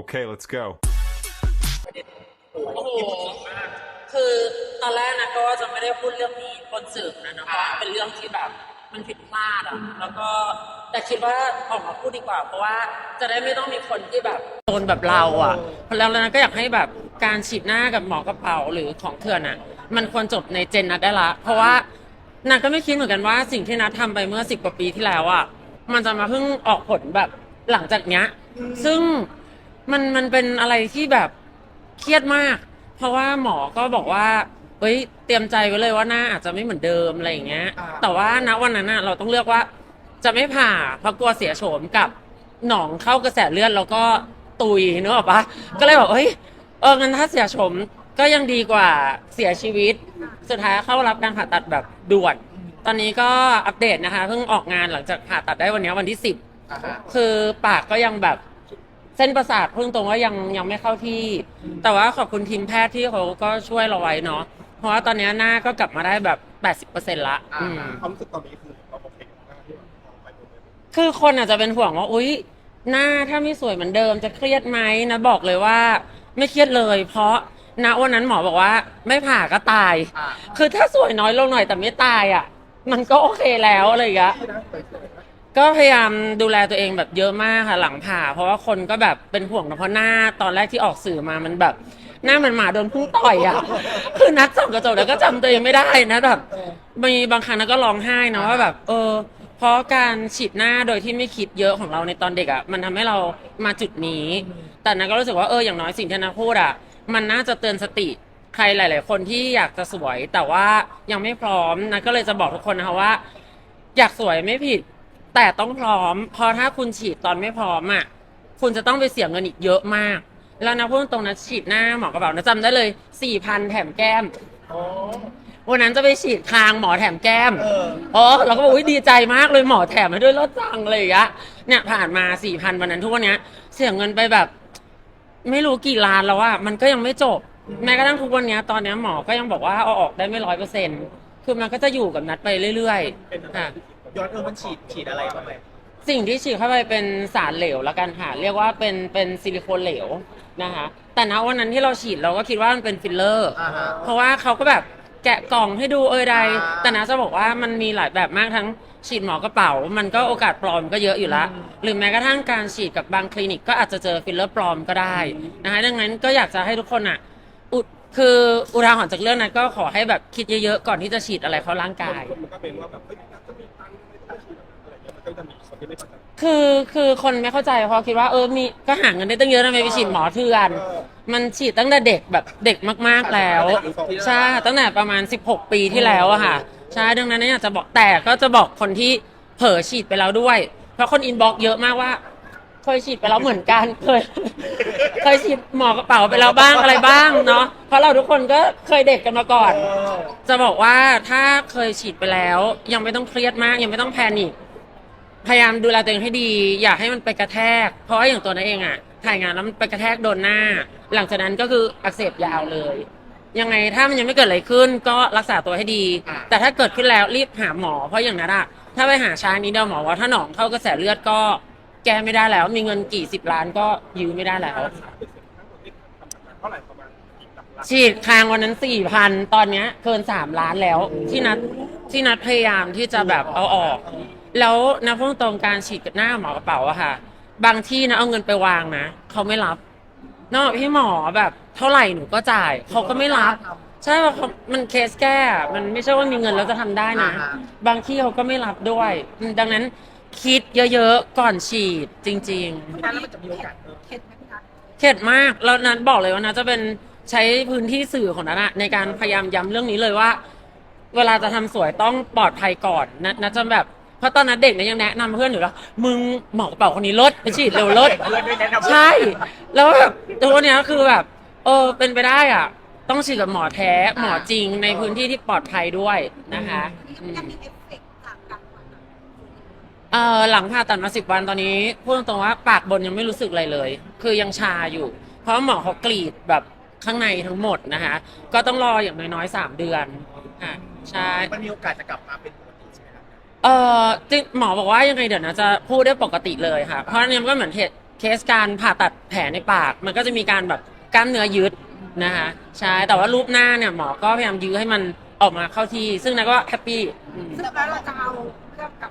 Okay, let's go. โอ้โหคือตอนแรกนะก็ว่าจะไม่ได้พูดเรื่องนี้บนสื่อนะนะเพราะว่าเป็นเรื่องที่แบบมันผิดพลาดอะแล้วก็แต่คิดว่าออกมาพูดดีกว่า เพราะว่าจะได้ไม่ต้องมีคนที่แบบโดนแบบเราอะแล้วแล้วนะก็อยากให้แบบการฉีดหน้ากับหมอกระเป๋าหรือของเถื่อนอะ มันควรจบในเจนนัดได้ละ เพราะว่านัทก็ไม่คิดเหมือนกันว่าสิ่งที่นัททำไปเมื่อสิบกว่าปีที่แล้วอะมันจะมาเพิ่งออกผลแบบหลังจากเนี้ย ซึ่ง มันมันเป็นอะไรที่แบบเครียดมาก เพราะว่าหมอก็บอกว่าเอ้ยเตรียมใจไว้เลยว่าหน้าอาจจะไม่เหมือนเดิมอะไรอย่างเงี้ย อ่า แต่ว่าณวันนั้นน่ะเราต้องเลือกว่าจะไม่ผ่าเพราะกลัวเสียโฉมกับหนองเข้ากระแสเลือดแล้วก็ตุยนึกออกปะก็เลยบอกเฮ้ยเอองั้นถ้าเสียโฉมก็ยังดีกว่าเสียชีวิต สุดท้ายเข้ารับการผ่าตัดแบบด่วน ตอนนี้ก็อัปเดตนะคะเพิ่งออกงานหลังจากผ่าตัดได้วันนี้วันที่สิบ อ่าฮะคือปากก็ยังแบบ เส้นประสาทพึ่งตรงว่ายังยังไม่เข้าที่ แต่ว่าขอบคุณทีมแพทย์ที่เขาก็ช่วยเราไว้เนาะเพราะว่าตอนนี้หน้าก็กลับมาได้แบบ 80%ละอ่าอืม ความรู้สึกตอนนี้คือเราโอเคกับหน้าที่แบบมองไปดูเลยคือคนอาจจะเป็นห่วงว่าอุ๊ย หน้าถ้าไม่สวยเหมือนเดิมจะเครียดไหมนะบอกเลยว่า ไม่เครียดเลย เพราะณวันนั้นหมอบอกว่า ไม่ผ่าก็ตาย อ่าคือถ้าสวยน้อยลงหน่อยแต่ไม่ตายอะ มันก็โอเคแล้วอะไรอย่างเงี้ย ที่นะสวยๆนะ ก็พยายามดูแลตัวเองแบบเยอะมากค่ะหลังผ่า เพราะว่าคนก็แบบเป็นห่วงนะเพราะหน้าตอนแรกที่ออกสื่อมามันแบบ หน้ามันหมาโดนพุ่งต่อยอะ คือนัดส่องกระจกแล้วก็จำตัวเองไม่ได้นะแบบมีบางครั้งนัดก็ร้องไห้นะว่าแบบ เออ เพราะการฉีดหน้าโดยที่ไม่คิดเยอะของเราในตอนเด็กอะมันทำให้เรามาจุดนี้ แต่นัดก็รู้สึกว่าเอออย่างน้อยสิ่งที่นัดพูดอะมันน่าจะเตือนสติใครหลาย ๆ คนที่อยากจะสวยแต่ว่ายังไม่พร้อมนัดก็เลยจะบอกทุกคนนะคะว่า อยากสวยไม่ผิด แต่ต้องพร้อมเพราะถ้าคุณฉีดตอนไม่พร้อมอะ คุณจะต้องไปเสียเงินอีกเยอะมาก แล้วนะพูดตรงๆนะฉีดหน้าหมอกระเป๋านะจำได้เลยสี่พันแถมแก้ม อ๋อ วันนั้นจะไปฉีดคางหมอแถมแก้ม เออ อ๋อเราก็บอกวิดีใจมากเลยหมอแถมให้ด้วยลดจังเลยอย่างเงี้ยเนี่ยผ่านมาสี่พันวันนั้นทุกวันเนี้ย เสียเงินไปแบบ ไม่รู้กี่ล้านแล้วอะมันก็ยังไม่จบ แม้กระทั่งทุกวันเนี้ยตอนเนี้ยหมอก็ยังบอกว่าเอาออกได้ไม่ร้อยเปอร์เซ็นต์คือมันก็จะอยู่กับนัดไปเรื่อยเป็นอะไรๆค่ะ ย้อนเออมันฉีดฉีดอะไรเข้าไปสิ่งที่ฉีดเข้าไปเป็นสารเหลวแล้วกันค่ะ เรียกว่าเป็นเป็นซิลิโคนเหลวนะคะ แต่ณวันนั้นที่เราฉีดเราก็คิดว่ามันเป็นฟิลเลอร์ อ่าฮะ เพราะว่าเขาก็แบบแกะกล่องให้ดูเอยใด อ่าแต่นะจะบอกว่ามันมีหลายแบบมากทั้งฉีดหมอกระเป๋า มันก็โอกาสปลอมก็เยอะอยู่ละ หรือแม้กระทั่งการฉีดกับบางคลินิกก็อาจจะเจอฟิลเลอร์ปลอมก็ได้นะคะดังนั้นก็อยากจะให้ทุกคนอะอุคืออุทาหรณ์จากเรื่องนั้นก็ขอให้แบบคิดเยอะๆก่อนที่จะฉีดอะไรเข้าร่างกาย คนมันก็เป็นว่าแบบเฮ้ยน่ คือคือคนไม่เข้าใจเพราะคิดว่าเออมีก็หาเงินได้ตั้งเยอะทำไมไปฉีดหมอเถื่อน มันฉีดตั้งแต่เด็กแบบเด็กมากๆแล้วใช่ตั้งแต่ประมาณ 16 ปีที่แล้วอะค่ะใช่ดังนั้นเนี่ยอยากจะบอกแต่ก็จะบอกคนที่เผลอฉีดไปแล้วด้วย เพราะคนอินบ็อกเยอะมากว่าเคยฉีดไปแล้วเหมือนกันเคยเคยฉีดหมอกระเป๋าไปแล้วบ้างอะไรบ้างเนาะเพราะเราทุกคนก็เคยเด็กกันมาก่อน จะบอกว่าถ้าเคยฉีดไปแล้ว ยังไม่ต้องเครียดมากยังไม่ต้องแพนิค พยายามดูแลตัวเองให้ดี อย่าให้มันไปกระแทก เพราะว่าอย่างตัวนั้นเองอะถ่ายงานแล้วมันไปกระแทกโดนหน้า หลังจากนั้นก็คืออักเสบยาวเลย ยังไงถ้ามันยังไม่เกิดอะไรขึ้น ก็รักษาตัวให้ดีแต่ถ้าเกิดขึ้นแล้วรีบหาหมอ เพราะอย่างนั้นอะถ้าไปหาช้านี้เดียวหมอว่าถ้าหนองเข้ากระแสเลือดก็แก้ไม่ได้แล้ว มีเงินกี่สิบล้านก็ยื้อไม่ได้แล้ว เท่าไหร่ประมาณกี่หลักล้านฉีดคางวันนั้นสี่พันตอนเนี้ยเกินสามล้านแล้ว ที่นัดที่นัดพยายามที่จะแบบเอาออก แล้วนะพูดตรงๆการฉีดกับหน้าหมอกระเป๋าอะค่ะ บางที่นะเอาเงินไปวางนะเขาไม่รับนอกพี่หมอแบบ เท่าไหร่หนูก็จ่ายเขาก็ไม่รับ ใช่เพราะเขามันเคสแก้อะมันไม่ใช่ว่ามีเงินแล้วจะทำได้นะ อ่าฮะ บางที่เขาก็ไม่รับด้วยดังนั้นคิดเยอะๆก่อนฉีดจริงๆนั้นแล้วมันจะมีโอกาสเออ เข็ดไหมพี่นัทเข็ดมากแล้วนัทบอกเลยว่านัทจะเป็นใช้พื้นที่สื่อของนัทอะในการพยายามย้ำเรื่องนี้เลยว่า เวลาจะทำสวยต้องปลอดภัยก่อนนัทนัทจะแบบ เพราะตอนนั้นเด็กเนี่ยยังแนะนำเพื่อนอยู่แล้วมึงหมอกระเป๋าคนนี้ลดไปฉีดเร็วลดเพื่อนด้วยนะใช่ แล้วแบบตัวเนี้ยคือแบบเออเป็นไปได้อะ ต้องฉีดกับหมอแท้หมอจริงในพื้นที่ที่ปลอดภัยด้วยนะคะอืมยังมีเอฟเฟกต์จากการผ่าตัดเออหลังผ่าตัดมาสิบวันตอนนี้พูดตรงๆว่าปากบนยังไม่รู้สึกอะไรเลย คือยังชาอยู่ เพราะหมอเขากรีดแบบข้างในทั้งหมดนะคะ ก็ต้องรออย่างน้อยๆสามเดือนค่ะใช่ มันมีโอกาสจะกลับมาเป็นป เออจริงหมอบอกว่ายังไงเดี๋ยวนะจะพูดได้ปกติเลยค่ะ เพราะอันนี้มันก็เหมือนเหตุเคสการผ่าตัดแผลในปาก มันก็จะมีการแบบกล้ามเนื้อยึดนะคะใช่แต่ว่ารูปหน้าเนี่ยหมอก็พยายามยื้อให้มันออกมาเข้าที่ ซึ่งนายก็แฮปปี้ ซึ่งแล้วเราจะเอาเรื่องกับ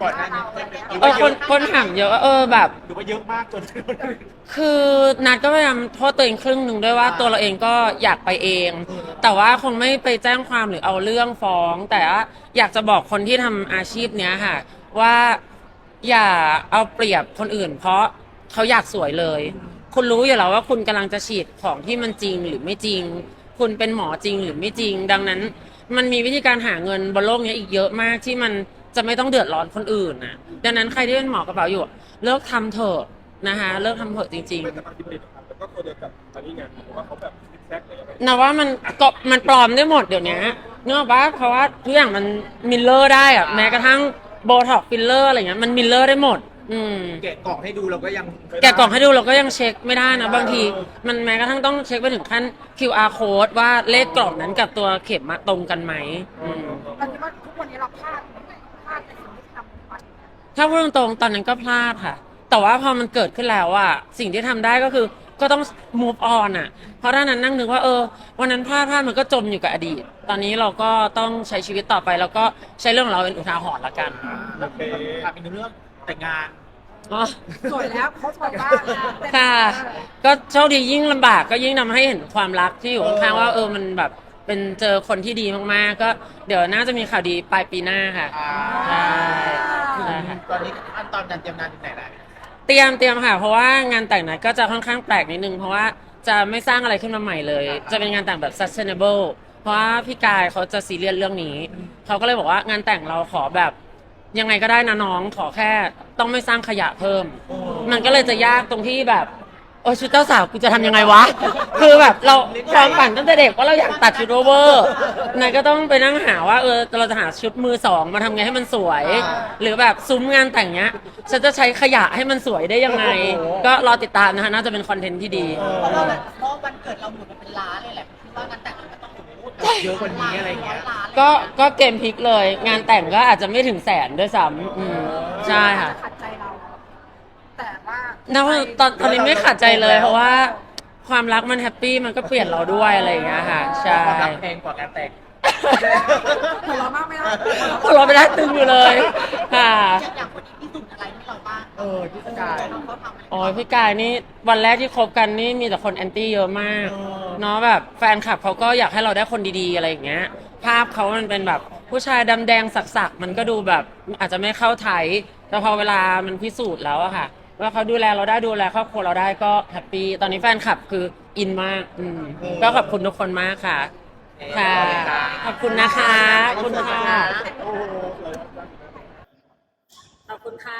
ก่อนหให้น้าเรานี้อะไรเคยเงี้ยเป็นเออคนคนถามเยอะว่าเออแบบ หรือว่าเยอะมากจน คือนัดก็พยายามโทษตัวเองครึ่งหนึ่งด้วยว่า ตัวเราเองก็อยากไปเอง แต่ว่าคงไม่ไปแจ้งความหรือเอาเรื่องฟ้อง แต่ว่าอยากจะบอกคนที่ทำอาชีพเนี้ยค่ะ ว่าอย่าเอาเปรียบคนอื่น เพราะเขาอยากสวยเลย คุณรู้อยู่แล้วว่าคุณกำลังจะฉีดของที่มันจริงหรือไม่จริง คุณเป็นหมอจริงหรือไม่จริง ดังนั้น มันมีวิธีการหาเงินบนโลกนี้อีกเยอะมากที่มัน จะไม่ต้องเดือดร้อนคนอื่นนะดังนั้นใครที่เป็นหมอกระเป๋าอยู่ เลิกทำเถอะนะคะเลิกทำเถอะจริงเป็นแต่บางทีผลิตภัณฑ์แล้วก็ตัวเดียวกับอันนี้ไงเพราะว่าเขาแบบซิกแซกเลยอะไรๆนะว่ามันก็มันปลอมได้หมดเดี๋ยวนี้เนองว่าเพราะว่าทุกอย่างมันมิลเลอร์ได้อะแม้กระทั่งโบท็อกฟิลเลอร์อะไรเงี้ยมันมิลเลอร์ได้หมด อืม แกะกล่องให้ดูเราก็ยังแกะกล่องให้ดูเราก็ยังเช็คไม่ได้นะบางที มันแม้กระทั่งต้องเช็คไปถึงขั้น QR code ว่าเลขกล่องนั้นกับตัวเข็มมาตรงกันไหมอืมเราคิดว่าทุกวันนี้เราพลาดพลาดในสิ่งที่ทำไป ถ้าพูดตรงๆตอนนั้นก็พลาดค่ะ แต่ว่าพอมันเกิดขึ้นแล้วอะสิ่งที่ทำได้ก็คือก็ต้อง move on อะเพราะถ้านั้นนั่งนึกว่าเออ วันนั้นพลาดพลาดมันก็จมอยู่กับอดีต ตอนนี้เราก็ต้องใช้ชีวิตต่อไป แล้วก็ใช้เรื่องของเราเป็นอุทาหรณ์ละกันโอเคถามอีกหนึ่งเรื่องแต่งงาน อ๋อ สวยแล้วครบหมดบ้างค่ะ ก็โชคดียิ่งลำบากก็ยิ่งทำให้เห็นความรักที่อยู่ข้างๆว่าเออมันแบบเป็นเจอคนที่ดีมากๆ ก็เดี๋ยวน่าจะมีข่าวดีปลายปีหน้าค่ะใช่ใช่ ค่ะ ตอนนี้ขั้นตอนการเตรียมงานถึงไหนแล้วเตรียมเตรียมค่ะ เพราะว่างานแต่งนั้นก็จะค่อนข้างแปลกนิดนึง เพราะว่าจะไม่สร้างอะไรขึ้นมาใหม่เลย จะเป็นงานแต่งแบบ sustainable เพราะว่าพี่กายเขาจะซีเรียสเรื่องนี้ เขาก็เลยบอกว่างานแต่งเราขอแบบ ยังไงก็ได้นะน้องขอแค่ต้องไม่สร้างขยะเพิ่ม มันก็เลยจะยากตรงที่แบบ โอ้ชุดเจ้าสาวกูจะทำยังไงวะ คือแบบเราความฝันตั้งแต่เด็กว่าเราอยากตัดชุดโอเวอร์นายก็ต้องไปนั่งหาว่าเออเราจะหาชุดมือสองมาทำไงให้มันสวย หรือแบบซุ้มงานแต่งเนี้ยฉันจะใช้ขยะให้มันสวยได้ยังไง ก็รอติดตามนะคะน่าจะเป็นคอนเทนต์ที่ดี เพราะว่าแบบเพราะวันเกิดเราหมุนมาเป็นล้านเลยแหละคิดว่างานแต่งเราก็ต้องโอ้โหเยอะกว่านี้อะไรเงี้ยร้ล้านเลยก็ก็เกมพลิกเลย งานแต่งก็อาจจะไม่ถึงแสนด้วยซ้ำอืมใช่ค่ะขัดใจเราแต่ว่า นะว่าตอนตอนนี้ไม่ขัดใจเลยเพราะว่า ความรักมันแฮปปี้มันก็เปลี่ยนเราด้วยอะไรอย่างเงี้ยค่ะใช่ความรักแพงกว่างานแต่งหัวเราะมากไหมล่ะพวกเราไม่ได้ตึงอยู่เลยค่ะอย่างอย่างคนนี้พิสูจน์อะไรให้เราบ้างเออที่สกายเขาเขาทำอะไรโอ้ยพี่กายนี่วันแรกที่คบกันนี่มีแต่คนแอนตี้เยอะมากเออเนาะแบบแฟนคลับเขาก็อยากให้เราได้คนดีๆอะไรอย่างเงี้ย ภาพเขามันเป็นแบบผู้ชายดำแดงสักๆมันก็ดูแบบอาจจะไม่เข้าไทยแต่พอเวลามันพิสูจน์แล้วอะค่ะ ว่าเขาดูแลเราได้ดูแลครอบครัวเราได้ก็แฮปปี้ตอนนี้แฟนคลับคืออินมากอืมก็ขอบคุณทุกคนมากค่ะ ค่ะ ขอบคุณนะคะขอบคุณค่ะโอ้โหขอบคุณค่ะ